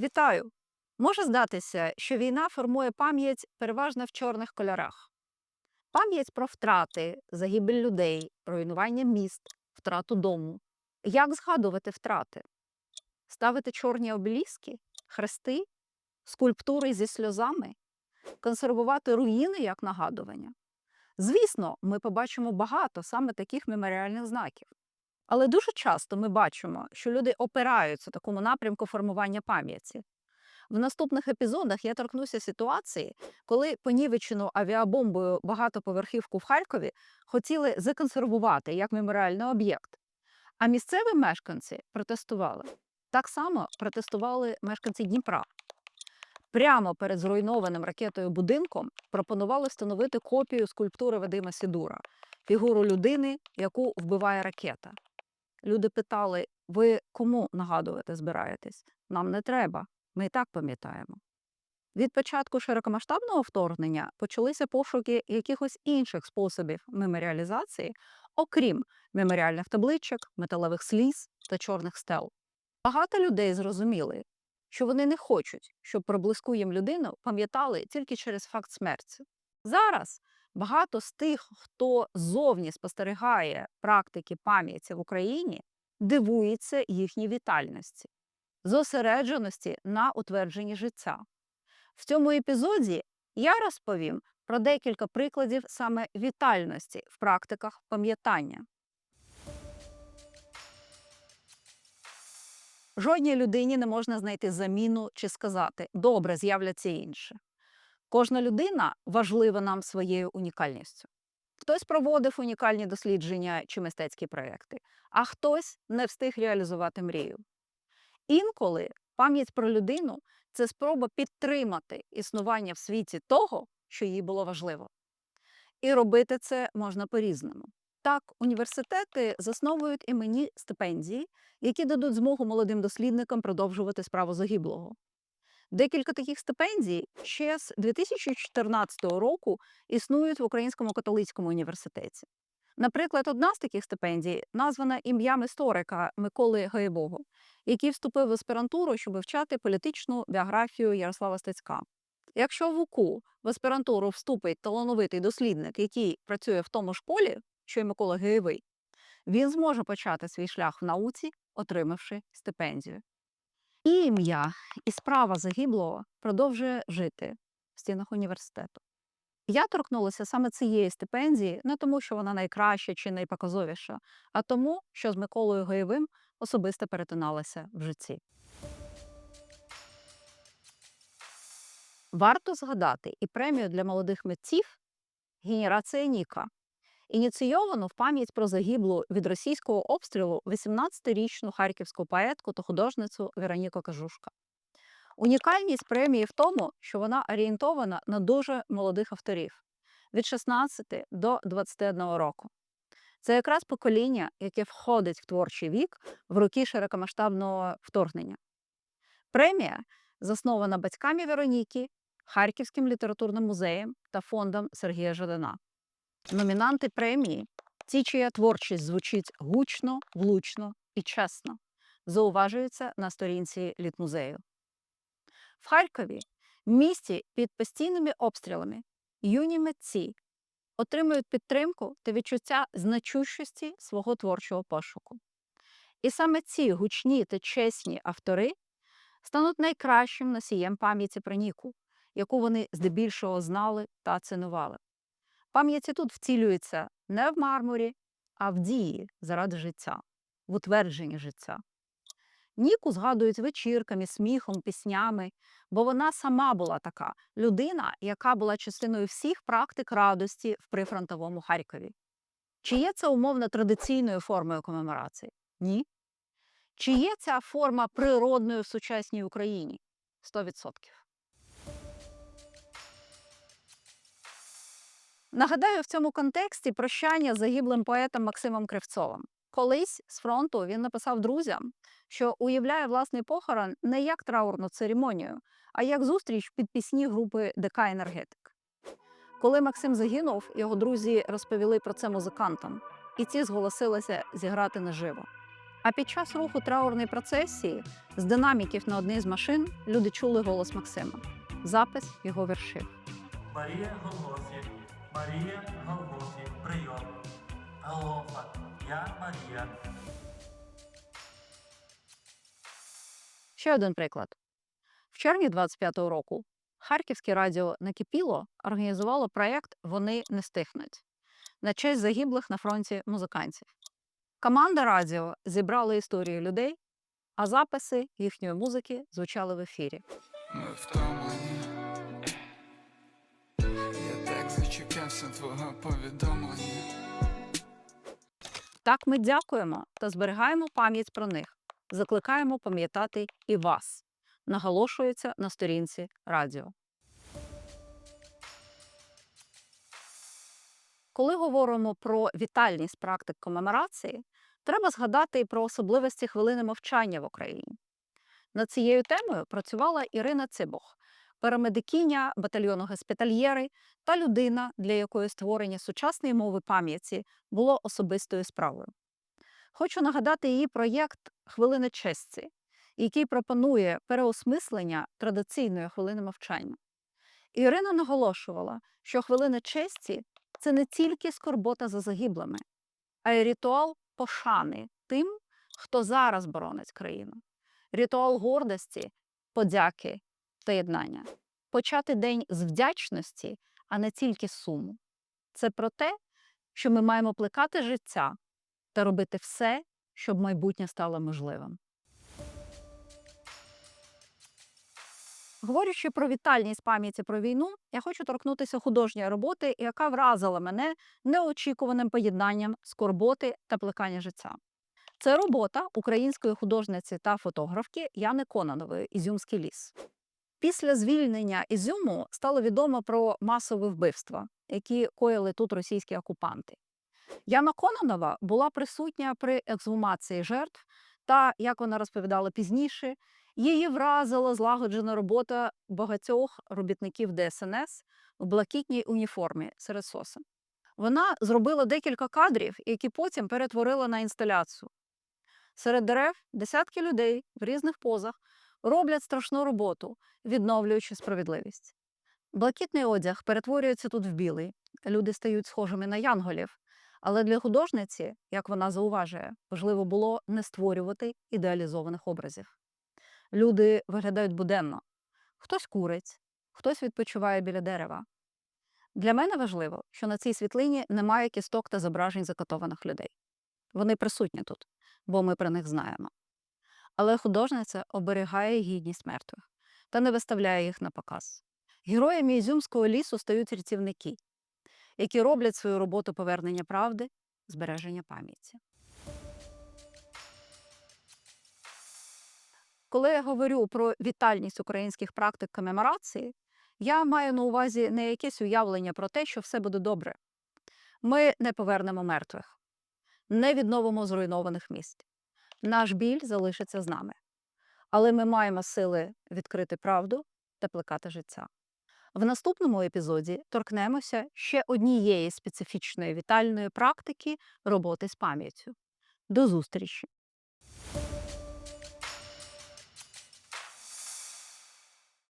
Вітаю! Може здатися, що війна формує пам'ять переважно в чорних кольорах. Пам'ять про втрати, загибель людей, руйнування міст, втрату дому. Як згадувати втрати? Ставити чорні обеліски, хрести, скульптури зі сльозами, консервувати руїни як нагадування. Звісно, ми побачимо багато саме таких меморіальних знаків. Але дуже часто ми бачимо, що люди опираються такому напрямку формування пам'яті. В наступних епізодах я торкнуся ситуації, коли понівечену авіабомбою багатоповерхівку в Харкові хотіли законсервувати як меморіальний об'єкт. А місцеві мешканці протестували. Так само протестували мешканці Дніпра. Прямо перед зруйнованим ракетою будинком пропонували встановити копію скульптури Вадима Сідура, фігуру людини, яку вбиває ракета. Люди питали: ви кому нагадувати збираєтесь? Нам не треба. Ми і так пам'ятаємо. Від початку широкомасштабного вторгнення почалися пошуки якихось інших способів меморіалізації, окрім меморіальних табличок, металевих сліз та чорних стел. Багато людей зрозуміли, що вони не хочуть, щоб про близьку їм людину пам'ятали тільки через факт смерті. Зараз багато з тих, хто зовні спостерігає практики пам'яті в Україні, дивується їхній вітальності зосередженості на утвердженні життя. В цьому епізоді я розповім про декілька прикладів саме вітальності в практиках пам'ятання. Жодній людині не можна знайти заміну чи сказати добре, з'являться інші. Кожна людина важлива нам своєю унікальністю. Хтось проводив унікальні дослідження чи мистецькі проекти, а хтось не встиг реалізувати мрію. Інколи пам'ять про людину це спроба підтримати існування в світі того, що їй було важливо. І робити це можна по-різному. Так, університети засновують імені стипендії, які дадуть змогу молодим дослідникам продовжувати справу загиблого. Декілька таких стипендій ще з 2014 року існують в Українському католицькому університеті. Наприклад, одна з таких стипендій названа ім'ям історика Миколи Гаєвого, який вступив в аспірантуру, щоб вивчати політичну біографію Ярослава Стецька. Якщо в УКУ в аспірантуру вступить талановитий дослідник, який працює в тому ж полі, що й Микола Гаєвий, він зможе почати свій шлях в науці, отримавши стипендію. І ім'я, і справа загиблого продовжує жити в стінах університету. Я торкнулася саме цієї стипендії не тому, що вона найкраща чи найпоказовіша, а тому, що з Миколою Гаєвим особисто перетиналася в житті. Варто згадати і премію для молодих митців Генерація Ніка, ініційовану в пам'ять про загиблу від російського обстрілу 18-річну харківську поетку та художницю Вероніку Кажушка. Унікальність премії в тому, що вона орієнтована на дуже молодих авторів від 16 до 21 року. Це якраз покоління, яке входить в творчий вік в роки широкомасштабного вторгнення. Премія заснована батьками Вероніки, Харківським літературним музеєм та фондом Сергія Жадана. Номінанти премії ті, чия творчість звучить гучно, влучно і чесно, зауважуються на сторінці літмузею. В Харкові, місті під постійними обстрілами, юні митці отримують підтримку та відчуття значущості свого творчого пошуку. І саме ці гучні та чесні автори стануть найкращим носієм пам'яті про Ніку, яку вони здебільшого знали та цінували. Пам'яті тут вцілюється не в мармурі, а в дії заради життя, в утвердженні життя. Ніку згадують вечірками, сміхом, піснями, бо вона сама була така людина, яка була частиною всіх практик радості в прифронтовому Харкові. Чи є це умовно традиційною формою комеморації? Ні. Чи є ця форма природною в сучасній Україні? 100%. Нагадаю, в цьому контексті прощання з загиблим поетом Максимом Кривцовим. Колись з фронту він написав друзям, що уявляє власний похорон не як траурну церемонію, а як зустріч під пісні групи ДК Енергетик. Коли Максим загинув, його друзі розповіли про це музикантам, і ці зголосилися зіграти наживо. А під час руху траурної процесії з динаміків на одній з машин люди чули голос Максима. Запис його віршів. Марія Голгофі, Марія Голгофі, прийом. Голгофа, я Марія. Ще один приклад. В червні 25-го року Харківське радіо Накипіло організувало проєкт Вони не стихнуть на честь загиблих на фронті музикантів. Команда радіо зібрала історії людей, а записи їхньої музики звучали в ефірі. Ми втомлені. Так зачекався твого повідомлення. Так ми дякуємо та зберігаємо пам'ять про них. Закликаємо пам'ятати і вас. Наголошується на сторінці радіо. Коли говоримо про вітальність практик комеморації, треба згадати і про особливості хвилини мовчання в Україні. Над цією темою працювала Ірина Цибух, парамедикиня батальйону госпітальєри та людина, для якої створення сучасної мови пам'яті було особистою справою. Хочу нагадати її проєкт Хвилини честі, який пропонує переосмислення традиційної хвилини мовчання. Ірина наголошувала, що хвилина честі це не тільки скорбота за загиблими, а й ритуал пошани тим, хто зараз боронить країну, ритуал гордості, подяки та єднання. Почати день з вдячності, а не тільки суму. Це про те, що ми маємо плекати життя та робити все, щоб майбутнє стало можливим. Говорячи про вітальність пам'яті про війну, я хочу торкнутися художньої роботи, яка вразила мене неочікуваним поєднанням скорботи та плекання життя. Це робота української художниці та фотографки Яни Конанової Ізюмський ліс. Після звільнення Ізюму стало відомо про масові вбивства, які коїли тут російські окупанти. Яна Кононова була присутня при ексгумації жертв, та, як вона розповідала пізніше, її вразила злагоджена робота багатьох робітників ДСНС в блакитній уніформі серед сосен. Вона зробила декілька кадрів, які потім перетворила на інсталяцію. Серед дерев десятки людей в різних позах роблять страшну роботу, відновлюючи справедливість. Блакитний одяг перетворюється тут в білий, люди стають схожими на янголів. Але для художниці, як вона зауважує, важливо було не створювати ідеалізованих образів. Люди виглядають буденно. Хтось курить, хтось відпочиває біля дерева. Для мене важливо, що на цій світлині немає кісток та зображень закатованих людей. Вони присутні тут, бо ми про них знаємо. Але художниця оберігає гідність мертвих та не виставляє їх на показ. Героями Ізюмського лісу стають рятівники, які роблять свою роботу повернення правди, збереження пам'яті. Коли я говорю про вітальність українських практик комеморації, я маю на увазі не якесь уявлення про те, що все буде добре. Ми не повернемо мертвих, не відновимо зруйнованих міст. Наш біль залишиться з нами. Але ми маємо сили відкрити правду та плекати життя. В наступному епізоді торкнемося ще однієї специфічної вітальної практики роботи з пам'яттю. До зустрічі!